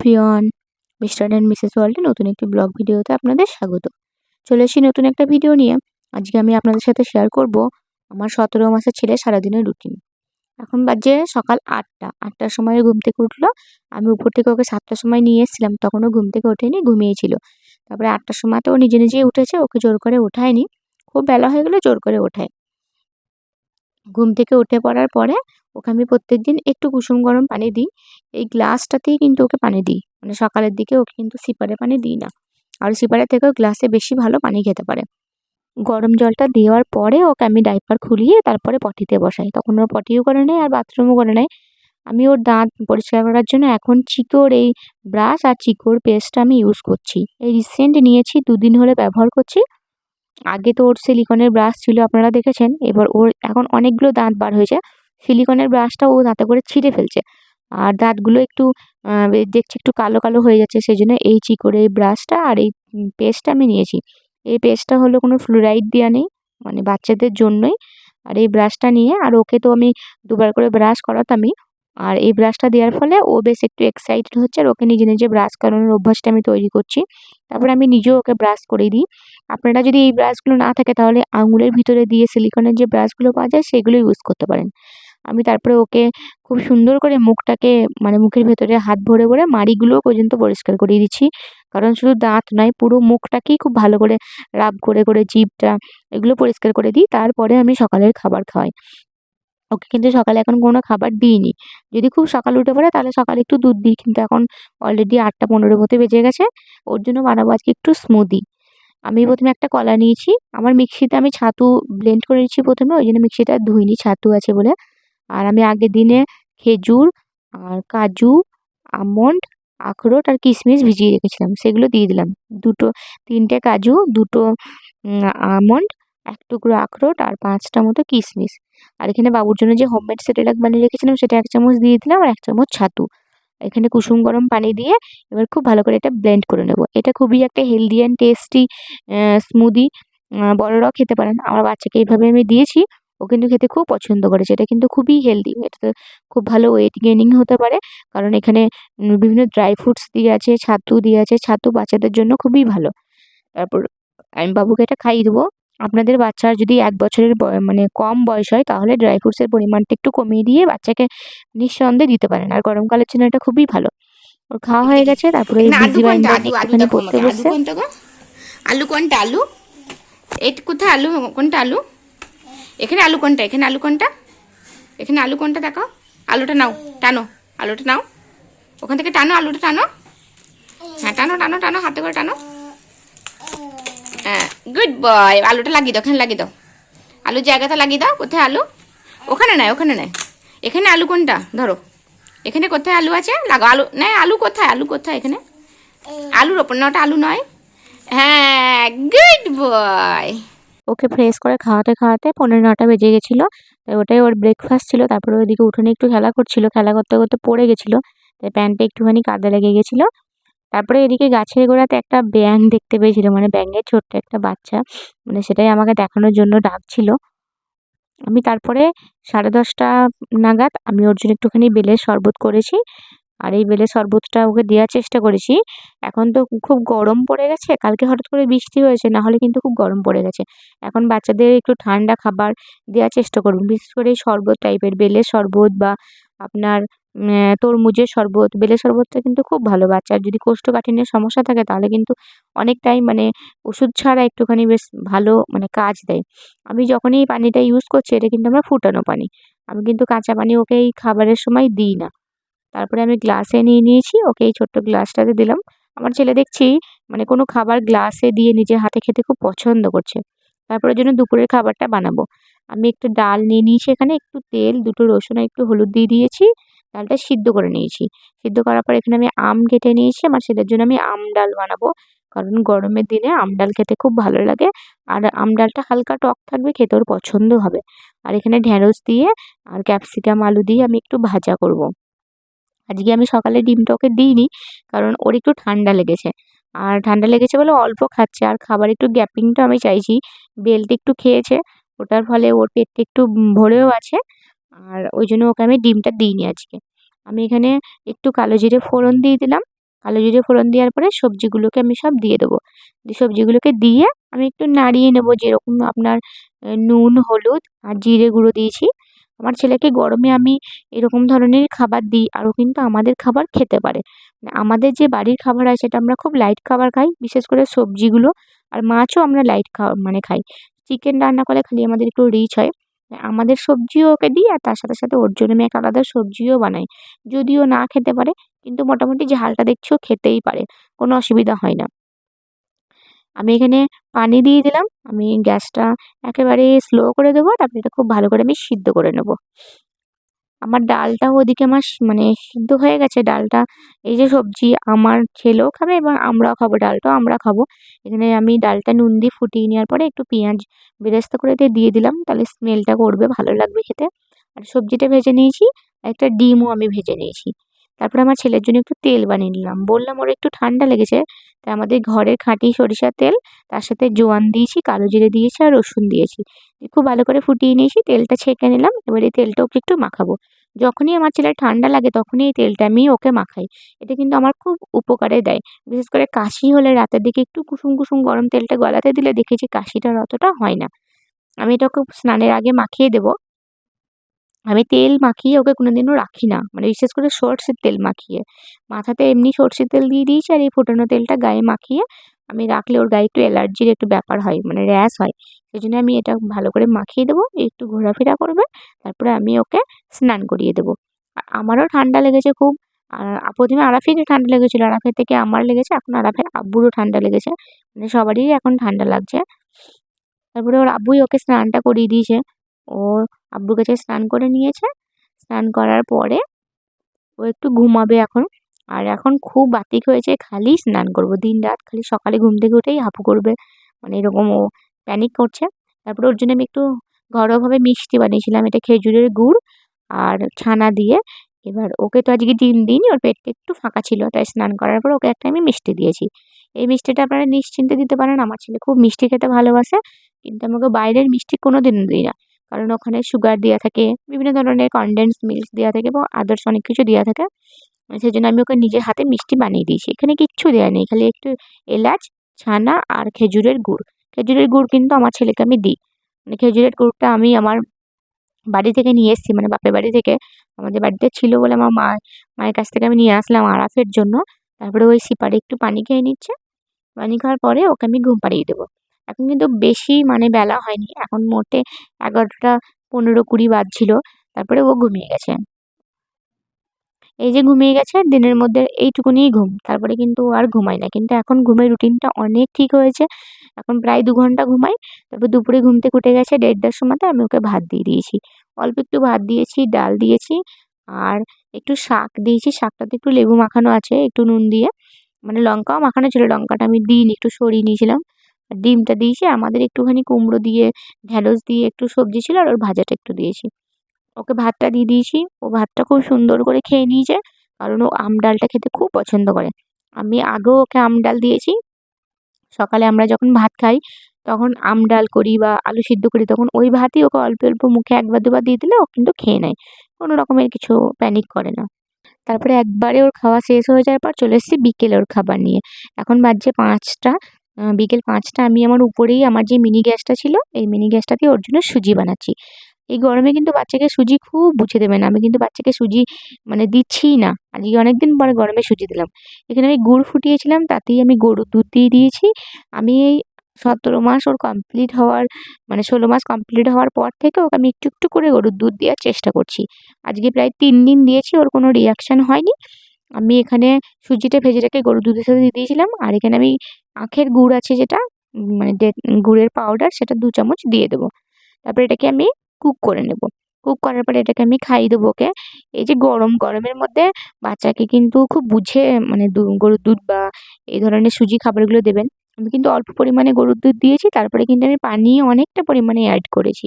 প্রিয়ন mister and Mrs ওয়ার্ল্ডে নতুন একটি ব্লগ ভিডিওতে আপনাদের স্বাগত। চলে এসেছি নতুন একটা ভিডিও নিয়ে। আজকে আমি আপনাদের সাথে শেয়ার করব আমার সতেরো মাসের ছেলে সারাদিনের রুটিন এখন বাজে সকাল আটটা। আটটার সময় ঘুম থেকে উঠল। আমি উপর থেকে ওকে সাতটার সময় নিয়ে এসেছিলাম। তখনও ঘুম থেকে ওঠেনি ঘুমিয়েছিল তারপরে আটটার সময় তো ও নিজে নিজেই উঠেছে। ওকে জোর করে ওঠায়নি। খুব বেলা হয়ে গেলে, জোর করে ওঠায়। ঘুম থেকে উঠে পড়ার পরে ওকে আমি প্রত্যেক দিন একটু কুসুম গরম পানি দিই। এই গ্লাসটাতেই কিন্তু ওকে পানি দিই। মানে সকালের দিকে ওকে কিন্তু সিপারে পানি দিই না। আর সিপারের থেকেও গ্লাসে বেশি ভালো পানি খেতে পারে। গরম জলটা দেওয়ার পরে ওকে আমি ডাইপার খুলিয়ে তারপরে পটিতে বসাই। তখন ওর পটিও করে নেয় আর বাথরুমও করে নেয়। আমি ওর দাঁত পরিষ্কার করার জন্য এখন চিকোর এই ব্রাশ আর চিকোর পেস্টটা আমি ইউজ করছি। এই রিসেন্ট নিয়েছি, দুদিন হলে ব্যবহার করছি। আগে তো ওর সিলিকনের ব্রাশ ছিল, আপনারা দেখেছেন? এবার ওর এখন অনেকগুলো দাঁত বার হয়েছে। সিলিকনের ব্রাশটা ও দাঁতে করে ছিঁড়ে ফেলছে। আর দাঁতগুলো একটু দেখছি একটু কালো কালো হয়ে যাচ্ছে সেই জন্য এই চিকোর এই ব্রাশটা আর এই পেস্টটা আমি নিয়েছি। এই পেস্টটা হলো কোনো ফ্লুরাইড দেওয়া নেই মানে বাচ্চাদের জন্যই। আর এই ব্রাশটা নিয়ে, আর ওকে তো আমি দুবার করে ব্রাশ করাতামই। আর এই ব্রাশটা দেওয়ার ফলে ও বেশ একটু এক্সাইটেড হচ্ছে আর ওকে নিজে নিজে ব্রাশ করানোর অভ্যাসটা আমি তৈরি করছি। তারপরে আমি নিজেও ওকে ব্রাশ করে দিই। আপনারা যদি এই ব্রাশগুলো না থাকে তাহলে আঙুলের ভিতরে দিয়ে সিলিকনের যে ব্রাশগুলো পাওয়া যায় সেগুলো ইউজ করতে পারেন। আমি তারপরে ওকে খুব সুন্দর করে মুখটাকে মানে মুখের ভেতরে হাত ভরে ভরে মাড়িগুলো পর্যন্ত পরিষ্কার করিয়ে দিচ্ছি। কারণ শুধু দাঁত নয়, পুরো মুখটাকেই খুব ভালো করে রাব করে করে জিভটা এগুলো পরিষ্কার করে দিই। তারপরে আমি সকালের খাবার খাওয়াই। ওকে কিন্তু সকালে এখন কোনো খাবার দিইনি। যদি খুব সকালে উঠে পড়ে তাহলে সকালে একটু দুধ দিই, কিন্তু এখন অলরেডি আটটা পনেরো মতো বেজে গেছে। ওর জন্য বানাবো আজকে একটু স্মুদি আমি প্রথমে একটা কলা নিয়েছি। আমার মিক্সিতে আমি ছাতু ব্লেন্ড করে নিচ্ছি প্রথমে, ওই জন্য মিক্সিটা ধুইনি, ছাতু আছে বলে। আর আমি আগের দিনে খেজুর আর কাজু, আমন্ড, আখরোট আর কিশমিশ ভিজিয়ে রেখেছিলাম। সেগুলো দিয়ে দিলাম। দুটো, তিনটে কাজু, দুটো আমন্ড এক টুকরো আখরোট আর পাঁচটা মতো কিশমিশ আর এখানে বাবুর জন্য যে হোমমেড সেরেলাক বানিয়ে রেখেছিলাম, সেটা এক চামচ দিয়ে দিলাম আর এক চামচ ছাতু। এখানে কুসুম গরম পানি দিয়ে এবার খুব ভালো করে এটা ব্লেন্ড করে নেব। এটা খুবই একটা হেলদি অ্যান্ড টেস্টি স্মুদি বড়রাও খেতে পারেন। আমার বাচ্চাকে এইভাবে আমি দিয়েছি, ও কিন্তু খেতে খুব পছন্দ করেছে এটা কিন্তু খুবই হেলদি এটাতে খুব ভালো ওয়েট গেনিং হতে পারে, কারণ এখানে বিভিন্ন ড্রাই ফ্রুটস দিয়ে আছে, ছাতু দিয়ে আছে, ছাতু বাচ্চাদের জন্য খুবই ভালো। তারপর আমি বাবুকে এটা খাইয়ে দেবো। আপনাদের বাচ্চার যদি এক বছরের মানে কম বয়স হয় তাহলে ড্রাই ফ্রুটসের পরিমাণটা একটু কমিয়ে দিয়ে বাচ্চাকে নিঃসন্দেহে দিতে পারেন। আর গরমকালের জন্য এটা খুবই ভালো। ওর খাওয়া হয়ে গেছে তারপরে বিজি বাইন্ডার পড়তে বসছে আলু কোনটা আলু এই কোথায় আলু? কোনটা আলু? এখানে আলু কোনটা? এখানে আলু কোনটা? এখানে আলু কোনটা দেখো। আলুটা নাও টানো। আলুটা নাও। ওখান থেকে টানো আলুটা টানো। হ্যাঁ টানো টানো টানো হাতে করে টানো। হ্যাঁ গুড বয় আলুটা লাগিয়ে দাও ওখানে লাগিয়ে দাও। আলুর জায়গাটা লাগিয়ে দাও কোথায় আলু? ওখানে নেয় ওখানে নেয় এখানে আলু কোনটা? ধরো। এখানে কোথায় আলু আছে? লাগো আলু নেয় আলু কোথায়? আলু কোথায় এখানে? আলুর ওপর না ওটা আলু নয়? হ্যাঁ গুড বয় ওকে ফ্রেশ করে খাওয়াতে খাওয়াতে পনেরো নটা বেজে গেছিল। তাই ওটাই ওর ব্রেকফাস্ট ছিল। তারপরে ওইদিকে উঠোনে একটু খেলা করছিল। খেলা করতে করতে পড়ে গেছিল। তাই প্যান্টে একটুখানি কাদা লেগে গেছিল। তারপরে এদিকে গাছের গোড়াতে একটা ব্যাঙ দেখতে পেয়েছিল মানে ব্যাঙের ছোট্ট একটা বাচ্চা। মানে সেটাই আমাকে দেখানোর জন্য ডাকছিল। আমি তারপরে সাড়ে দশটা নাগাদ আমি ওর জন্য একটুখানি বেলের শরবত করেছি। আর এই বেলের শরবতটা ওকে দেওয়ার চেষ্টা করেছি। এখন তো খুব গরম পড়ে গেছে, কালকে হঠাৎ করে বৃষ্টি হয়েছে, না হলে কিন্তু খুব গরম পড়ে গেছে। এখন বাচ্চাদের একটু ঠান্ডা খাবার দেওয়ার চেষ্টা করুন বিশেষ করে এই শরবত টাইপের বেলের শরবত বা আপনার তরমুজের শরবত, বেলের শরবতটা কিন্তু খুব ভালো বাচ্চার যদি কোষ্ঠকাঠিন্যের সমস্যা থাকে তাহলে কিন্তু অনেকটাই মানে ওষুধ ছাড়া একটুখানি বেশ ভালো মানে কাজ দেয়। আমি যখনই এই পানিটা ইউজ করছি এটা কিন্তু আমরা ফুটানো পানি। আমি কিন্তু কাঁচা পানি ওকে এই খাবারের সময় দিই না। তারপরে আমি গ্লাসে নিয়ে নিয়েছি, ওকে এই ছোট্ট গ্লাসটাতে দিলাম। আমার ছেলে দেখছি মানে কোনো খাবার গ্লাসে দিয়ে নিজের হাতে খেতে খুব পছন্দ করছে। তারপরে জন্য দুপুরের খাবারটা বানাবো। আমি একটু ডাল নিয়ে নিয়েছি এখানে, একটু তেল, দুটো রসুন আর একটু হলুদ দিয়ে দিয়েছি, ডালটা সিদ্ধ করে নিয়েছি। সিদ্ধ করার পর এখানে আমি আম কেটে নিয়েছি, আমার ছেলের জন্য আমি আম ডাল বানাবো। কারণ গরমের দিনে আম ডাল খেতে খুব ভালো লাগে, আর আম ডালটা হালকা টক থাকবে, খেতে ওর পছন্দ হবে। আর এখানে ঢ্যাঁড়স দিয়ে আর ক্যাপসিকাম, আলু দিয়ে আমি একটু ভাজা করব। আজকে আমি সকালে ডিমটা ওকে দিইনি, কারণ ওর একটু ঠান্ডা লেগেছে। আর ঠান্ডা লেগেছে বলে অল্প খাচ্ছে। আর খাবার একটু গ্যাপিংটা আমি চাইছি। বেলটা একটু খেয়েছে, ওটার ফলে ওর পেটটা একটু ভরেও আছে। আর ওই জন্য ওকে আমি ডিমটা দিইনি আজকে। আমি এখানে একটু কালো জিরে ফোড়ন দিয়ে দিলাম। কালো জিরে ফোড়ন দেওয়ার পরে সবজিগুলোকে আমি সব দিয়ে দেবো। সবজিগুলোকে দিয়ে আমি একটু নাড়িয়ে নেব যেরকম আপনার নুন, হলুদ আর জিরে গুঁড়ো দিয়েছি। আমার ছেলেকে গরমে আমি এরকম ধরনের খাবার দিই, আরও কিন্তু আমাদের খাবার খেতে পারে। আমাদের যে বাড়ির খাবার হয় সেটা আমরা খুব লাইট খাবার খাই, বিশেষ করে সবজিগুলো আর মাছও আমরা লাইট খাওয়া মানে খাই। চিকেন রান্না করলে খালি আমাদের একটু রিচ হয়। আমাদের সবজিও ওকে দিই আর তার সাথে সাথে ওর জন্য আমি এক আলাদা সবজিও বানাই। যদিও না খেতে পারে, কিন্তু মোটামুটি ঝালটা দেখছি খেতেই পারে, কোনো অসুবিধা হয় না। আমি এখানে পানি দিয়ে দিলাম। আমি গ্যাসটা একেবারে স্লো করে দেবো। তারপরে এটা খুব ভালো করে আমি সিদ্ধ করে নেব। আমার ডালটাও ওদিকে আমার মানে সিদ্ধ হয়ে গেছে। ডালটা এই যে সবজি আমার ছেলেও খাবে এবং আমরাও খাব। ডালটাও আমরা খাব। এখানে আমি ডালটা নুন দিয়ে ফুটিয়ে নেওয়ার পরে একটু পেঁয়াজ বেরেস্তা করে দিয়ে দিয়ে দিলাম। তাহলে স্মেলটা করবে, ভালো লাগবে খেতে। আর সবজিটা ভেজে নিয়েছি। একটা ডিমও আমি ভেজে নিয়েছি। তারপরে আমার ছেলের জন্য একটু তেল বানিয়ে নিলাম। বললাম, ওর, একটু ঠান্ডা লেগেছে। তাই আমাদের ঘরের খাঁটি সরিষার তেল, তার সাথে জোয়ান দিয়েছি, কালো জিরে দিয়েছি আর রসুন দিয়েছি। খুব ভালো করে ফুটিয়ে নিয়েছি, তেলটা ছেঁকে নিলাম, এবার এই তেলটা ওকে একটু মাখাবো। যখনই আমার ছেলের ঠান্ডা লাগে, তখনই এই তেলটা আমি ওকে মাখাই। এটা কিন্তু আমার খুব উপকারে দেয়। বিশেষ করে কাশি হলে রাতের দিকে একটু কুসুম কুসুম গরম তেলটা গলাতে দিলে দেখেছি কাশিটার অতটা হয় না। আমি এটা ওকে স্নানের আগে মাখিয়ে দেবো। আমি তেল মাখিয়ে ওকে কোনোদিনও রাখি না। মানে বিশেষ করে সর্ষের তেল মাখিয়ে। মাথাতে এমনি সর্ষের তেল দিয়ে দিয়েছি আর এই ফোটানো তেলটা গায়ে মাখিয়ে আমি রাখলে ওর গায়ে একটু অ্যালার্জির একটু ব্যাপার হয় মানে র্যাশ হয়। সেই জন্য আমি এটা ভালো করে মাখিয়ে দেবো, একটু ঘোরাফেরা করবে, তারপরে আমি ওকে স্নান করিয়ে দেবো। আর আমারও ঠান্ডা লেগেছে খুব। আর প্রথমে আরাফির ঠান্ডা লেগেছিলো, আরাফের থেকে আমার লেগেছে, এখন আরাফের আব্বুরও ঠান্ডা লেগেছে। মানে সবারই এখন ঠান্ডা লাগছে। তারপরে ওর আব্বুই ওকে স্নানটা করিয়ে দিয়েছে। ও আব্বুর কাছে স্নান করে নিয়েছে। স্নান করার পরে ও একটু ঘুমাবে এখন। আর এখন খুব বাতিক হয়েছে, খালি স্নান করব। দিন রাত খালি সকালে ঘুম থেকে উঠেই হাঁপু করবে। মানে এরকম ও প্যানিক করছে। তারপরে ওর জন্য আমি একটু ঘরোয়াভাবে মিষ্টি বানিয়েছিলাম। এটা খেজুরের গুড় আর ছানা দিয়ে। এবার ওকে তো আজকে ডিম দিইনি ওর পেটটা একটু ফাঁকা ছিল, তাই স্নান করার পর ওকে একটা আমি মিষ্টি দিয়েছি। এই মিষ্টিটা আপনারা নিশ্চিন্তে দিতে পারেন। আমার ছেলে খুব মিষ্টি খেতে ভালোবাসে, কিন্তু আমাকে বাইরের মিষ্টি কোনো দিন দিই না। কারণ ওখানে সুগার দেওয়া থাকে, বিভিন্ন ধরনের কনডেন্স মিল্ক দেওয়া থাকে এবং আদার্স অনেক কিছু দেওয়া থাকে। সেই জন্য আমি ওকে নিজের হাতে মিষ্টি বানিয়ে দিয়েছি। এখানে কিচ্ছু দেওয়া নেই, খালি একটু এলাচ, ছানা আর খেজুরের গুড়। খেজুরের গুড় কিন্তু আমার ছেলেকে আমি দিই। মানে খেজুরের গুড়টা আমি আমার বাড়ি থেকে নিয়ে এসেছি মানে বাপের বাড়ি থেকে। আমাদের বাড়িতে ছিল বলে আমার মা, মায়ের কাছ থেকে আমি নিয়ে আসলাম আরাফের জন্য। তারপরে ওই সিপারে একটু পানি খেয়ে নিচ্ছে। পানি খাওয়ার পরে ওকে আমি ঘুম পাড়িয়ে দেবো। এখন কিন্তু বেশি মানে বেলা হয়নি। এখন মোটে এগারোটা পনেরো কুড়ি বাজছিল, তারপরে ও ঘুমিয়ে গেছে। এই যে ঘুমিয়ে গেছে, দিনের মধ্যে এইটুকুনিই ঘুম, তারপরে কিন্তু আর ঘুমায় না। কিন্তু এখন ঘুমের রুটিনটা অনেক ঠিক হয়েছে। এখন প্রায় দু ঘণ্টা ঘুমাই তারপর দুপুরে ঘুম থেকে গেছে দেড়টার সময়তে আমি ওকে ভাত দিয়ে দিয়েছি। অল্প একটু ভাত দিয়েছি, ডাল দিয়েছি, আর একটু শাক দিয়েছি। শাকটাতে একটু লেবু মাখানো আছে, একটু নুন দিয়ে। মানে লঙ্কাও মাখানো ছিল, লঙ্কাটা আমি দিইনি, একটু সরিয়ে নিয়েছিলাম। ডিমটা দিয়েছি, আমাদের একটুখানি কুমড়ো দিয়ে ঢ্যাঁড়স দিয়ে একটু সবজি ছিল আর ওর ভাজাটা একটু দিয়েছি। ওকে ভাতটা দিয়ে দিয়েছি, ও ভাতটা খুব সুন্দর করে খেয়ে নিয়েছে, কারণ ও আম ডালটা খেতে খুব পছন্দ করে। আমি আগেও ওকে আম ডাল দিয়েছি, সকালে আমরা যখন ভাত খাই, তখন আম ডাল করি বা আলু সিদ্ধ করি, তখন ওই ভাতই ওকে অল্প অল্প মুখে একবার দুবার দিয়ে দিলে ও কিন্তু খেয়ে নেয়, কোনো রকমের কিছু প্যানিক করে না। তারপরে একবারে ওর খাওয়া শেষ হয়ে যাওয়ার পর চলে এসেছি বিকেলে ওর খাবার নিয়ে। এখন বাজছে পাঁচটা বিকেল পাঁচটা আমি আমার উপরেই আমার যে মিনি গ্যাসটা ছিল, এই মিনি গ্যাসটাতে ওর জন্য সুজি বানাচ্ছি। এই গরমে কিন্তু বাচ্চাকে সুজি খুব বুঝে দেবেন আমি কিন্তু বাচ্চাকে সুজি মানে দিচ্ছিই না। আজকে অনেক দিন পরে গরমে সুজি দিলাম। এখানে আমি গুড় ফুটিয়েছিলাম, তাতেই আমি গরুর দুধ দিয়ে দিয়েছি। আমি এই সতেরো মাস ওর কমপ্লিট হওয়ার মানে ষোলো মাস কমপ্লিট হওয়ার পর থেকে ওকে আমি একটু একটু করে গরুর দুধ দেওয়ার চেষ্টা করছি। আজকে প্রায় তিন দিন দিয়েছি, ওর কোনো রিয়াকশান হয়নি। আমি এখানে সুজিটা ভেজে রেখে গরুর দুধের সাথে দিয়ে দিয়েছিলাম, আর এখানে আমি আখের গুড় আছে যেটা মানে গুড়ের পাউডার সেটা দু চামচ দিয়ে দেবো। তারপরে এটাকে আমি কুক করে নেব। কুক করার পরে এটাকে আমি খাইয়ে দেবো ওকে। এই যে গরম, গরমের মধ্যে বাচ্চাকে কিন্তু খুব বুঝে মানে গরুর দুধ বা এই ধরনের সুজি খাবারগুলো দেবেন। আমি কিন্তু অল্প পরিমাণে গরুর দুধ দিয়েছি, তারপরে কিন্তু আমি পানি অনেকটা পরিমাণে অ্যাড করেছি।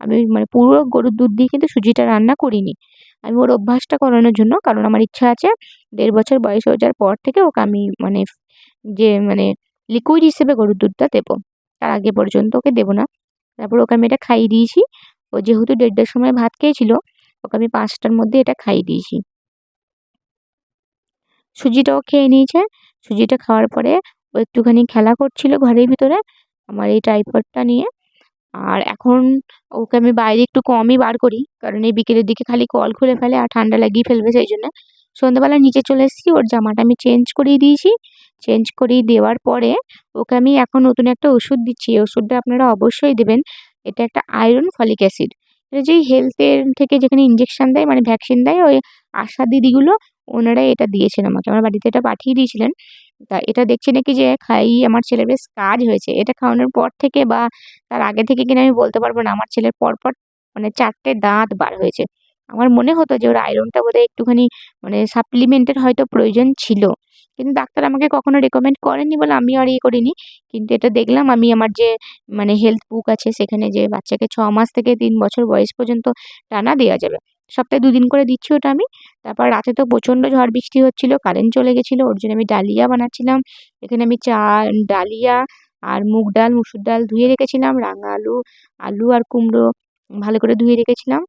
আমি মানে পুরো গরুর দুধ দিয়ে কিন্তু সুজিটা রান্না করিনি। আমি ওর অভ্যাসটা করানোর জন্য, কারণ আমার ইচ্ছা আছে দেড় বছর বয়স হয়ে যাওয়ার পর থেকে ওকে আমি মানে যে মানে লিকুইড হিসেবে গরুর দুধটা দেবো। তার আগে পর্যন্ত ওকে দেবো না। তারপর ওকে আমি এটা খাইয়ে দিয়েছি। ও যেহেতু দেড়টার সময় ভাত খেয়েছিল, ওকে আমি পাঁচটার মধ্যে এটা খাইয়ে দিয়েছি। সুজিটাও খেয়ে নিয়েছে। সুজিটা খাওয়ার পরে ও একটুখানি খেলা করছিল ঘরের ভিতরে, আমার এই ট্রাইপডটা নিয়ে। আর এখন ওকে আমি বাইরে একটু কমই বার করি, কারণ এই বিকেলের দিকে খালি কল খুলে ফেলে আর ঠান্ডা লাগিয়ে ফেলবে সেই জন্য। সন্ধ্যাবেলা নিচে চলে এসেছি, ওর জামাটা আমি চেঞ্জ করিয়ে দিয়েছি। চেঞ্জ করিয়ে দেওয়ার পরে ওকে আমি এখন নতুন একটা ওষুধ দিচ্ছি। এই ওষুধটা আপনারা অবশ্যই দেবেন। এটা একটা আয়রন ফলিক অ্যাসিড। এটা যেই হেলথের থেকে যেখানে ইঞ্জেকশন দেয় মানে ভ্যাকসিন দেয়, ওই আশা দিদিগুলো ওনারা এটা দিয়েছেন আমাকে। আমার বাড়িতে এটা পাঠিয়ে দিয়েছিলেন। তা এটা দেখছি নাকি যে খাইয়ে আমার ছেলের বেশ কাজ হয়েছে। এটা খাওয়ানোর পর থেকে বা তার আগে থেকে কিনা আমি বলতে পারব না, আমার ছেলের পরপর মানে চারটে দাঁত বার হয়েছে। আমার মনে হতো যে ওর আয়রনটা বোধহয় একটুখানি মানে সাপ্লিমেন্টের হয়তো প্রয়োজন ছিল। কিন্তু ডাক্তার আমাকে কখনো রেকমেন্ড করেনি বলে আমি আর ইয়ে করিনি। কিন্তু এটা দেখলাম আমি আমার যে মানে হেলথ বুক আছে, সেখানে যে বাচ্চাকে ছ মাস থেকে তিন বছর বয়স পর্যন্ত টানা দেওয়া যাবে। সপ্তাহে দুদিন করে দিচ্ছি ওটা আমি। তারপর রাতে তো প্রচণ্ড ঝড় বৃষ্টি হচ্ছিল কারেন্ট চলে গেছিল, ওর জন্য আমি ডালিয়া বানাচ্ছিলাম। এখানে আমি চা ডালিয়া আর মুগ ডাল, মুসুর ডাল ধুয়ে রেখেছিলাম, রাঙা আলু আলু আর কুমড়ো ভালো করে ধুয়ে রেখেছিলাম।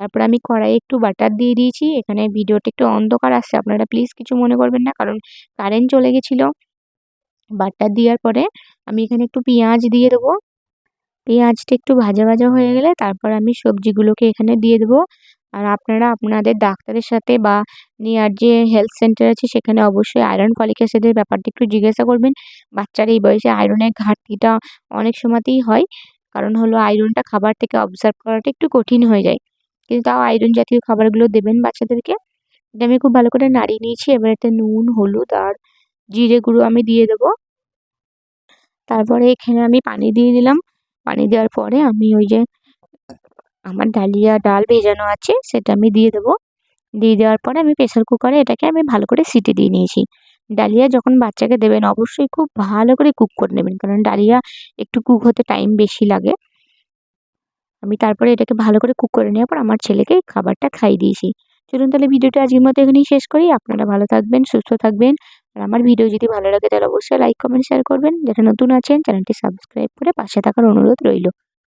তারপর আমি কড়াইয়ে একটু বাটার দিয়ে দিয়েছি। এখানে ভিডিওটা একটু অন্ধকার আসছে, আপনারা প্লিজ কিছু মনে করবেন না, কারণ কারেন্ট চলে গেছিল। বাটার দেওয়ার পরে আমি এখানে একটু পেঁয়াজ দিয়ে দেবো। পেঁয়াজটা একটু ভাজা ভাজা হয়ে গেলে তারপর আমি সবজিগুলোকে এখানে দিয়ে দেবো। আর আপনারা আপনাদের ডাক্তারের সাথে বা নিয়ার যে হেলথ সেন্টার আছে, সেখানে অবশ্যই আয়রন ফলিক অ্যাসিডের ব্যাপারটা একটু জিজ্ঞাসা করবেন। বাচ্চার এই বয়সে আয়রনের ঘাটতিটা অনেক সময়তেই হয়। কারণ হলো আয়রনটা খাবার থেকে অবজার্ভ করাটা একটু কঠিন হয়ে যায়। কিন্তু তাও আয়রন জাতীয় খাবারগুলো দেবেন বাচ্চাদেরকে। এটা আমি খুব ভালো করে নাড়িয়ে নিয়েছি। এবার এতে নুন, হলুদ আর জিরে গুঁড়ো আমি দিয়ে দেবো। তারপরে এখানে আমি পানি দিয়ে দিলাম। পানি দেওয়ার পরে আমি ওই যে আমার ডালিয়া ডাল ভেজানো আছে, সেটা আমি দিয়ে দেবো। দিয়ে দেওয়ার পরে আমি প্রেশার কুকারে এটাকে আমি ভালো করে সিটি দিয়ে নিয়েছি। ডালিয়া যখন বাচ্চাকে দেবেন, অবশ্যই খুব ভালো করে কুক করে নেবেন, কারণ ডালিয়া একটু কুক হতে টাইম বেশি লাগে। আমি তারপরে এটাকে ভালো করে কুক করে নেওয়ার পর আমার ছেলেকে খাবারটা খাইয়ে দিয়েছি। চলুন তাহলে ভিডিওটা আজকের মতো এখানেই শেষ করি। আপনারা ভালো থাকবেন, সুস্থ থাকবেন। আর আমার ভিডিও যদি ভালো লাগে, তাহলে অবশ্যই লাইক কমেন্ট শেয়ার করবেন। যারা নতুন আছেন, চ্যানেলটি সাবস্ক্রাইব করে পাশে থাকার অনুরোধ রইল।